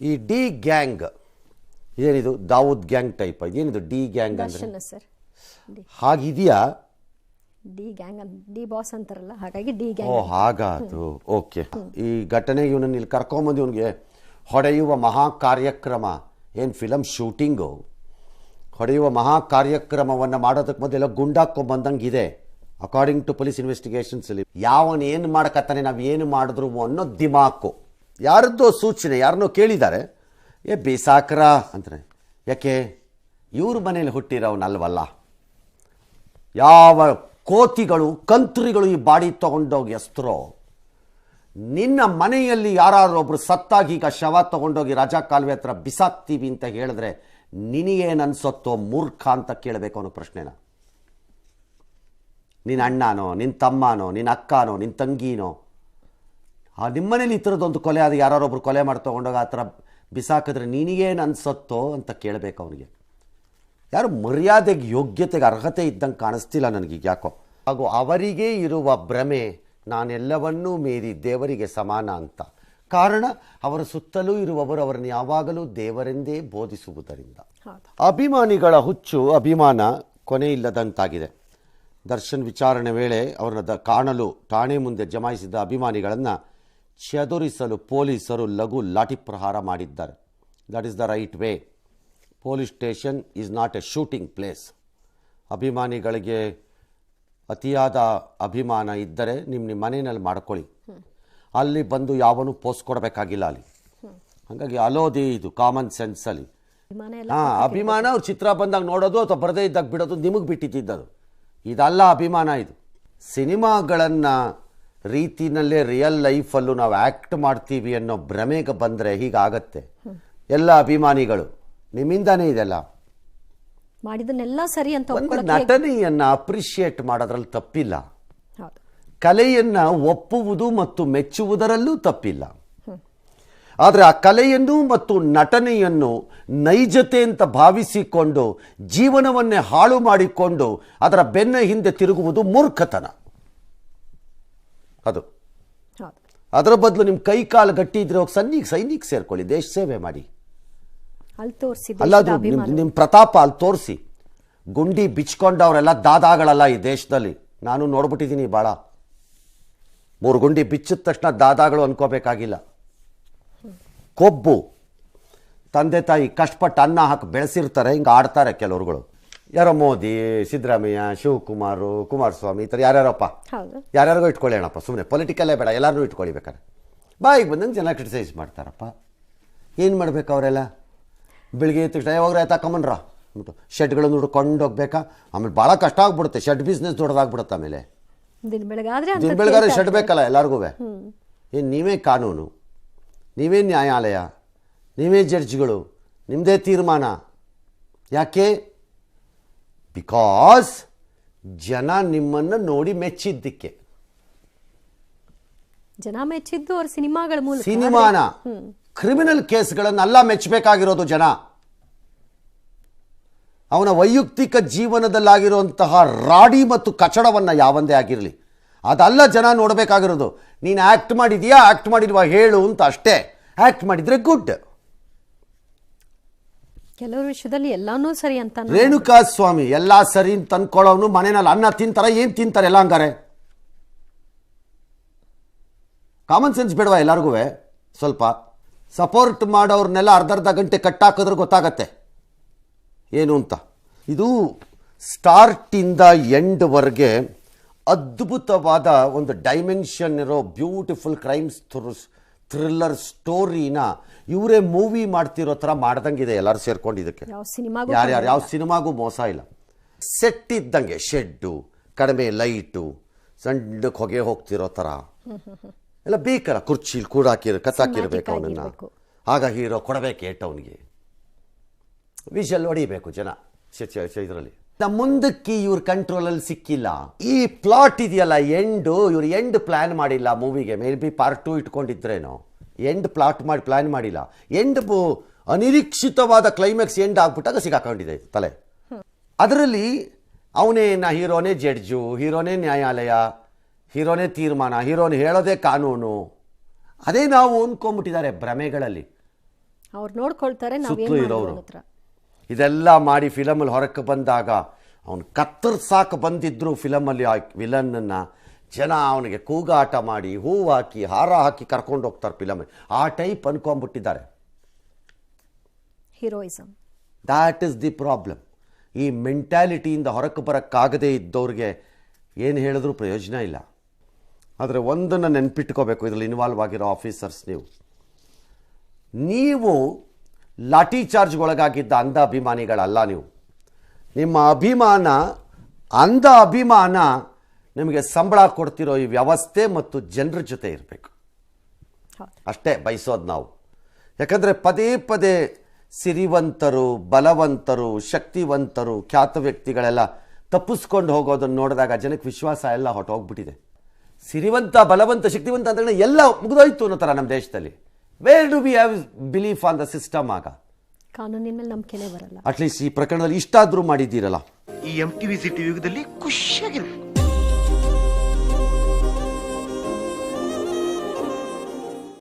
ಈ D gang ಏನಿದು? Dawood gang type ಏನಿದು ಡಿ ಗ್ಯಾಂಗ್ ಅಂದ್ರೆ? ಸರ್. ಹಾಗಿದೆಯಾ? ಡಿ ಗ್ಯಾಂಗ್ ಡಿ ಬಾಸ್ ಅಂತಾರಲ್ಲ ಹಾಗಾಗಿ ಡಿ ಗ್ಯಾಂಗ್. ಓ ಹಾಗಾದ್ರು. ಹಾಗಾದು ಓಕೆ. ಈ ಘಟನೆ ಇವನನ್ನು ಇಲ್ಲಿ ಕರ್ಕೊಂಬಂದು ಇವನಿಗೆ ಹೊಡೆಯುವ ಮಹಾ ಕಾರ್ಯಕ್ರಮ ಏನು ಫಿಲಮ್ ಶೂಟಿಂಗು ಹೊಡೆಯುವ ಮಹಾ ಕಾರ್ಯಕ್ರಮವನ್ನು ಮಾಡೋದಕ್ಕೆ ಮೊದಲೆಲ್ಲ ಗುಂಡಾಕೊಂಬಂದಂಗೆ ಇದೆ ಅಕಾರ್ಡಿಂಗ್ ಟು ಪೊಲೀಸ್ ಇನ್ವೆಸ್ಟಿಗೇಷನ್ಸಲ್ಲಿ ಯಾವನೇನು ಏನು ಮಾಡಕತ್ತಾನೆ ನಾವು ಏನು ಮಾಡಿದ್ರು ಅನ್ನೋ ದಿಮಾಕು. ಯಾರದ್ದೋ ಸೂಚನೆ, ಯಾರನ್ನೋ ಕೇಳಿದ್ದಾರೆ, ಏ, ಬೇಸಾಕ್ರ ಅಂತಾರೆ. ಯಾಕೆ? ಇವ್ರ ಮನೇಲಿ ಹುಟ್ಟಿರೋನಲ್ವಲ್ಲ. ಯಾವ ಕೋತಿಗಳು, ಕಂತ್ರಿಗಳು ಈ ಬಾಡಿ ತೊಗೊಂಡೋಗಿ ಎಸ್ತರೋ, ನಿನ್ನ ಮನೆಯಲ್ಲಿ ಯಾರಾದ್ರೂ ಒಬ್ರು ಸತ್ತಾಗಿ ಈಗ ಶವ ತಗೊಂಡೋಗಿ ರಾಜಾ ಕಾಲುವೆ ಹತ್ರ ಬಿಸಾಕ್ತೀವಿ ಅಂತ ಹೇಳಿದ್ರೆ ನಿನಗೇನು ಅನ್ಸತ್ತೋ ಮೂರ್ಖ ಅಂತ ಕೇಳಬೇಕು ಅನ್ನೋ ಪ್ರಶ್ನೆನ. ನಿನ್ನ ಅಣ್ಣನೋ, ನಿನ್ನ ತಮ್ಮನೋ, ನಿನ್ನ ಅಕ್ಕನೋ, ನಿನ್ನ ತಂಗಿನೋ ಆ ನಿಮ್ಮನೇಲಿ ಈ ಥರದ್ದೊಂದು ಕೊಲೆ ಅದು ಯಾರೊಬ್ರು ಕೊಲೆ ಮಾಡಿ ತೊಗೊಂಡೋಗ ಆ ಥರ ಬಿಸಾಕಿದ್ರೆ ನಿನಗೇನು ಅನ್ಸತ್ತೋ ಅಂತ ಕೇಳಬೇಕು ಅವನಿಗೆ. ಯಾರು ಮರ್ಯಾದೆಗೆ ಯೋಗ್ಯತೆಗೆ ಅರ್ಹತೆ ಇದ್ದಂಗೆ ಕಾಣಿಸ್ತಿಲ್ಲ ನನಗೆ ಯಾಕೋ. ಹಾಗೂ ಅವರಿಗೆ ಇರುವ ಭ್ರಮೆ ನಾನೆಲ್ಲವನ್ನೂ ಮೀರಿ ದೇವರಿಗೆ ಸಮಾನ ಅಂತ. ಕಾರಣ ಅವರ ಸುತ್ತಲೂ ಇರುವವರು ಅವರನ್ನು ಯಾವಾಗಲೂ ದೇವರೆಂದೇ ಬೋಧಿಸುವುದರಿಂದ. ಅಭಿಮಾನಿಗಳ ಹುಚ್ಚು ಅಭಿಮಾನ ಕೊನೆಯಿಲ್ಲದಂತಾಗಿದೆ ದರ್ಶನ್ ವಿಚಾರಣೆ ವೇಳೆ ಅವರನ್ನ ಕಾಣಲು ಠಾಣೆ ಮುಂದೆ ಜಮಾಯಿಸಿದ ಅಭಿಮಾನಿಗಳನ್ನು ಚದುರಿಸಲು ಪೊಲೀಸರು ಲಘು ಲಾಠಿ ಪ್ರಹಾರ ಮಾಡಿದ್ದಾರೆ. That is the right way police station is not a shooting place ಅಭಿಮಾನಿಗಳಿಗೆ ಅತಿಯಾದ ಅಭಿಮಾನ ಇದ್ದರೆ ನಿಮ್ಮ ನಿಮ್ಮ ಮನೆಯಲ್ಲಿ ಮಾಡ್ಕೊಳ್ಳಿ. ಅಲ್ಲಿ ಬಂದು ಯಾವನು ಪೋಸ್ಟ್ ಕೊಡಬೇಕಾಗಿಲ್ಲ ಅಲ್ಲಿ. ಹಾಗಾಗಿ ಅಲೋದಿ ಇದು ಕಾಮನ್ ಸೆನ್ಸಲ್ಲಿ ಅಲ್ಲಿ. ಹಾ ಅಭಿಮಾನ ಅವ್ರು ಚಿತ್ರ ಬಂದಾಗ ನೋಡೋದು ಅಥವಾ ಬರದೇ ಇದ್ದಾಗ ಬಿಡೋದು ನಿಮಗೆ ಬಿಟ್ಟಿದ್ದದು ಇದಲ್ಲ ಅಭಿಮಾನ ಇದು. ಸಿನಿಮಾಗಳನ್ನ ರೀತಿನಲ್ಲೇ ರಿಯಲ್ ಲೈಫಲ್ಲೂ ನಾವು ಆ್ಯಕ್ಟ್ ಮಾಡ್ತೀವಿ ಅನ್ನೋ ಭ್ರಮೆಗೆ ಬಂದರೆ ಹೀಗಾಗತ್ತೆ. ಎಲ್ಲ ಅಭಿಮಾನಿಗಳು ನಿಮ್ಮಿಂದಾನೇ ಇದೆಲ್ಲ? ಮಾಡಿದನ್ನೆಲ್ಲ ಸರಿ ಅಂತ ಒಂದು ನಟನೆಯನ್ನ ಅಪ್ರಿಷಿಯೇಟ್ ಮಾಡೋದ್ರಲ್ಲಿ ತಪ್ಪಿಲ್ಲ. ಕಲೆಯನ್ನ ಒಪ್ಪುವುದು ಮತ್ತು ಮೆಚ್ಚುವುದರಲ್ಲೂ ತಪ್ಪಿಲ್ಲ. ಆದರೆ ಆ ಕಲೆಯನ್ನು ಮತ್ತು ನಟನೆಯನ್ನು ನೈಜತೆ ಅಂತ ಭಾವಿಸಿಕೊಂಡು ಜೀವನವನ್ನೇ ಹಾಳು ಮಾಡಿಕೊಂಡು ಅದರ ಬೆನ್ನ ಹಿಂದೆ ತಿರುಗುವುದು ಮೂರ್ಖತನ. ಅದು. ಅದರ ಬದಲು ನಿಮ್ಮ ಕೈ ಕಾಲು ಗಟ್ಟಿ ಇದ್ರೆ ಹೋಗಿ ಸನ್ನಿಗೆ ಸೈನಿಕ್ ಸೇರ್ಕೊಳ್ಳಿ ದೇಶ ಸೇವೆ ಮಾಡಿ. ಅಲ್ಲಿ ತೋರಿಸಿ ನಿಮ್ಮ ಪ್ರತಾಪ ಅಲ್ಲಿ ತೋರಿಸಿ. ಗುಂಡಿ ಬಿಚ್ಕೊಂಡವರೆಲ್ಲ ದಾದಾಗಳಲ್ಲ ಈ ದೇಶದಲ್ಲಿ. ನಾನು ನೋಡ್ಬಿಟ್ಟಿದ್ದೀನಿ ಭಾಳ ಮೂರು ಗುಂಡಿ ಬಿಚ್ಚಿದ ತಕ್ಷಣ ದಾದಾಗಳು ಅನ್ಕೋಬೇಕಾಗಿಲ್ಲ. ಕೊಬ್ಬು. ತಂದೆ ತಾಯಿ ಕಷ್ಟಪಟ್ಟು ಅನ್ನ ಹಾಕಿ ಬೆಳೆಸಿರ್ತಾರೆ ಹಿಂಗೆ ಆಡ್ತಾರೆ ಕೆಲವ್ರುಗಳು. ಯಾರೋ ಮೋದಿ ಸಿದ್ದರಾಮಯ್ಯ ಶಿವಕುಮಾರು ಕುಮಾರಸ್ವಾಮಿ ಈ ಥರ ಯಾರ್ಯಾರಪ್ಪ ಯಾರ್ಯಾರಿಗೋ ಇಟ್ಕೊಳ್ಳಿ ಅಣ್ಣಪ್ಪ ಸುಮ್ಮನೆ ಪೊಲಿಟಿಕಲ್ಲೇ ಬೇಡ ಎಲ್ಲರೂ ಇಟ್ಕೊಳ್ಳಿ ಬೇಕಾದ್ರೆ ಬಾಯಿಗೆ ಬಂದಂಗೆ ಜನ ಕ್ರಿಟಿಸೈಸ್ ಮಾಡ್ತಾರಪ್ಪ. ಏನು ಮಾಡ್ಬೇಕು ಅವರೆಲ್ಲ? ಬೆಳಿಗ್ಗೆ ತಕ್ಷಣ ಯಾವಾಗ ಆಯ್ತಾ ಕಮನ್ರ ಅಂದ್ಬಿಟ್ಟು ಶೆಡ್ಗಳನ್ನು ಹುಡ್ಕೊಂಡು ಹೋಗ್ಬೇಕಾ? ಆಮೇಲೆ ಭಾಳ ಕಷ್ಟ ಆಗ್ಬಿಡುತ್ತೆ ಶೆಡ್ ಬಿಸ್ನೆಸ್ ದೊಡ್ಡದಾಗ್ಬಿಡುತ್ತೆ ಆಮೇಲೆ. ದಿನ ಬೆಳಗಾದ್ರೆ ದಿನ ಅಂತ ಬೆಳಗಾದ್ರೆ ಶೆಡ್ ಬೇಕಲ್ಲ ಎಲ್ಲರಿಗೂ ಏನು ನೀವೇ ಕಾನೂನು ನೀವೇ ನ್ಯಾಯಾಲಯ ನೀವೇ ಜಡ್ಜ್ಗಳು ನಿಮ್ಮದೇ ತೀರ್ಮಾನ. ಯಾಕೆ? ಬಿಕಾಸ್ ಜನ ನಿಮ್ಮನ್ನು ನೋಡಿ ಮೆಚ್ಚಿದ್ದಕ್ಕೆ. ಜನ ಮೆಚ್ಚಿದ್ದು ಅವ್ರ ಸಿನಿಮಾಗಳ ಮೂಲಕ ಸಿನಿಮಾನ ಕ್ರಿಮಿನಲ್ ಕೇಸ್ಗಳನ್ನೆಲ್ಲ ಮೆಚ್ಚಬೇಕಾಗಿರೋದು ಜನ. ಅವನ ವೈಯಕ್ತಿಕ ಜೀವನದಲ್ಲಾಗಿರುವಂತಹ ರಾಡಿ ಮತ್ತು ಕಚಡವನ್ನು ಯಾವಂದೇ ಆಗಿರಲಿ. ಅದಲ್ಲ ಜನ ನೋಡಬೇಕಾಗಿರೋದು. ನೀನು ಆ್ಯಕ್ಟ್ ಮಾಡಿದೀಯಾ? ಆ್ಯಕ್ಟ್ ಮಾಡಿರುವ ಹೇಳು ಅಂತ ಅಷ್ಟೇ. ಆ್ಯಕ್ಟ್ ಮಾಡಿದರೆ ಗುಡ್ ಕೆಲವ್ರ ವಿಷಯದಲ್ಲಿ ಎಲ್ಲಾನು ಸರಿ ಅಂತ ರೇಣುಕಾ ಸ್ವಾಮಿ ಎಲ್ಲ ಸರಿ ತಂದ್ಕೊಳ್ಳೋನು ಮನೆಯಲ್ಲಿ ಅನ್ನ ತಿಂತಾರ ಏನು ತಿಂತಾರೆ ಎಲ್ಲ ಹಂಗಾರೆ? ಕಾಮನ್ ಸೆನ್ಸ್ ಬೇಡವಾ ಎಲ್ಲರಿಗೂ ಸ್ವಲ್ಪ. ಸಪೋರ್ಟ್ ಮಾಡೋರ್ನೆಲ್ಲ ಅರ್ಧ ಅರ್ಧ ಗಂಟೆ ಕಟ್ಟಾಕಿದ್ರೆ ಗೊತ್ತಾಗತ್ತೆ. ಏನು ಅಂತ? ಇದು ಸ್ಟಾರ್ಟಿಂದ ಎಂಡ್ವರೆಗೆ ಅದ್ಭುತವಾದ ಒಂದು ಡೈಮೆನ್ಷನ್ ಇರೋ ಬ್ಯೂಟಿಫುಲ್ ಕ್ರೈಮ್ಸ್ ಥ್ರಿಲ್ಲರ್ ಸ್ಟೋರಿನ ಇವರೇ ಮೂವಿ ಮಾಡ್ತಿರೋ ಥರ ಮಾಡ್ದಂಗಿದೆ ಎಲ್ಲರೂ ಸೇರ್ಕೊಂಡು ಇದಕ್ಕೆ. ಯಾರ್ಯಾರು ಯಾವ ಸಿನಿಮಾಗೂ ಮೋಸ ಇಲ್ಲ. ಸೆಟ್ ಇದ್ದಂಗೆ ಶೆಡ್ಡು ಕಡಿಮೆ ಲೈಟು ಸಣ್ಣಕ್ಕೆ ಹೊಗೆ ಹೋಗ್ತಿರೋ ಥರ. ಎಲ್ಲ ಬೇಕಲ್ಲ ಕುರ್ಚಿಲಿ ಕೂಡಾಕಿರ ಕತ್ತಾಕಿರ್ಬೇಕು ಅವನನ್ನ. ಆಗ ಹೀರೋ ಕೊಡಬೇಕು ಅವನಿಗೆ. ವಿಷಲ್ ಹೊಡಿಬೇಕು ಜನ ಇದರಲ್ಲಿ. ಮುಂದಕ್ಕೆ ಇವ್ರ ಕಂಟ್ರೋಲ್ ಅಲ್ಲಿ ಸಿಕ್ಕಿಲ್ಲ. ಈ ಪ್ಲಾಟ್ ಇದೆಯಲ್ಲ ಎಂಡು ಇವ್ರು ಎಂಡ್ ಪ್ಲಾನ್ ಮಾಡಿಲ್ಲ ಮೂವಿಗೆ ಮೇ ಬಿ ಪಾರ್ಟ್ ಟು ಇಟ್ಕೊಂಡಿದ್ರೇನೋ. ಎಂಡ್ ಪ್ಲಾಟ್ ಮಾಡಿ ಪ್ಲಾನ್ ಮಾಡಿಲ್ಲ. ಎಂಡ್ ಅನಿರೀಕ್ಷಿತವಾದ ಕ್ಲೈಮ್ಯಾಕ್ಸ್ ಎಂಡ್ ಆಗ್ಬಿಟ್ಟಾಗ ಸಿಗಾಕೊಂಡಿದೆ ತಲೆ. ಅದರಲ್ಲಿ ಅವನೇ ನಾ ಹೀರೋನೇ ಜಡ್ಜು ಹೀರೋನೇ ನ್ಯಾಯಾಲಯ ಹೀರೋನೇ ತೀರ್ಮಾನ ಹೀರೋನ್ ಹೇಳೋದೇ ಕಾನೂನು. ಅದೇ ನಾವು ಅಂದ್ಕೊಂಬಿಟ್ಟಿದ್ದಾರೆ ಭ್ರಮೆಗಳಲ್ಲಿ. ಅವ್ರು ನೋಡ್ಕೊಳ್ತಾರೆ ಇರೋರು ಇದೆಲ್ಲ ಮಾಡಿ ಫಿಲಮಲ್ಲಿ ಹೊರಕ್ಕೆ ಬಂದಾಗ ಅವನು ಕತ್ತರ್ಸಾಕ ಬಂದಿದ್ರು ಫಿಲಮಲ್ಲಿ ಆ ವಿಲನ್ನನ್ನು ಜನ ಅವನಿಗೆ ಕೂಗಾಟ ಮಾಡಿ ಹೂವು ಹಾಕಿ ಹಾರ ಹಾಕಿ ಕರ್ಕೊಂಡು ಹೋಗ್ತಾರೆ ಫಿಲಮ್ ಆ type ಅನ್ಕೊಂಡ್ಬಿಟ್ಟಿದ್ದಾರೆ. Heroism that is the problem ಈ ಮೆಂಟ್ಯಾಲಿಟಿಯಿಂದ ಹೊರಕ್ಕೆ ಬರೋಕ್ಕಾಗದೇ ಇದ್ದವ್ರಿಗೆ ಏನು ಹೇಳಿದ್ರೂ ಪ್ರಯೋಜನ ಇಲ್ಲ. ಆದರೆ ಒಂದನ್ನು ನೆನ್ಪಿಟ್ಕೋಬೇಕು ಇದರಲ್ಲಿ ಇನ್ವಾಲ್ವ್ ಆಗಿರೋ ಆಫೀಸರ್ಸ್ ನೀವು. ನೀವು ಲಾಠಿ ಚಾರ್ಜ್ಗೊಳಗಾಗಿದ್ದ ಅಂಧ ಅಭಿಮಾನಿಗಳಲ್ಲ ನೀವು. ನಿಮ್ಮ ಅಭಿಮಾನ, ಅಂಧ ಅಭಿಮಾನ ನಿಮಗೆ ಸಂಬಳ ಕೊಡ್ತಿರೋ ಈ ವ್ಯವಸ್ಥೆ ಮತ್ತು ಜನರ ಜೊತೆ ಇರಬೇಕು. ಅಷ್ಟೇ ಬಯಸೋದು ನಾವು. ಯಾಕಂದರೆ ಪದೇ ಪದೇ ಸಿರಿವಂತರು, ಬಲವಂತರು, ಶಕ್ತಿವಂತರು, ಖ್ಯಾತ ವ್ಯಕ್ತಿಗಳೆಲ್ಲ ತಪ್ಪಿಸ್ಕೊಂಡು ಹೋಗೋದನ್ನು ನೋಡಿದಾಗ ಜನಕ್ಕೆ ವಿಶ್ವಾಸ ಎಲ್ಲ ಹೊಟ್ಟೋಗ್ಬಿಟ್ಟಿದೆ ಸಿರಿವಂತ, ಬಲವಂತ, ಶಕ್ತಿವಂತ ಅಂದ್ರೆ ಎಲ್ಲ ಮುಗಿದೋಯ್ತು ಅನ್ನೋ ಥರ ನಮ್ಮ ದೇಶದಲ್ಲಿ. Where do we have belief on the system ಆಗ? ಕಾನೂನಿನ ಮೇಲೆ ನಂಬಿಕೆನೇ ಬರಲ್ಲ. ಅಟ್ಲೀಸ್ಟ್ ಈ ಪ್ರಕರಣದಲ್ಲಿ ಇಷ್ಟಾದ್ರೂ ಮಾಡಿದ್ದೀರಲ್ಲ. ಈ ಎಂ ಟಿವಿ ಸಿಟಿ ಯುಗದಲ್ಲಿ ಖುಷಿಯಾಗಿರ್ಬೇಕು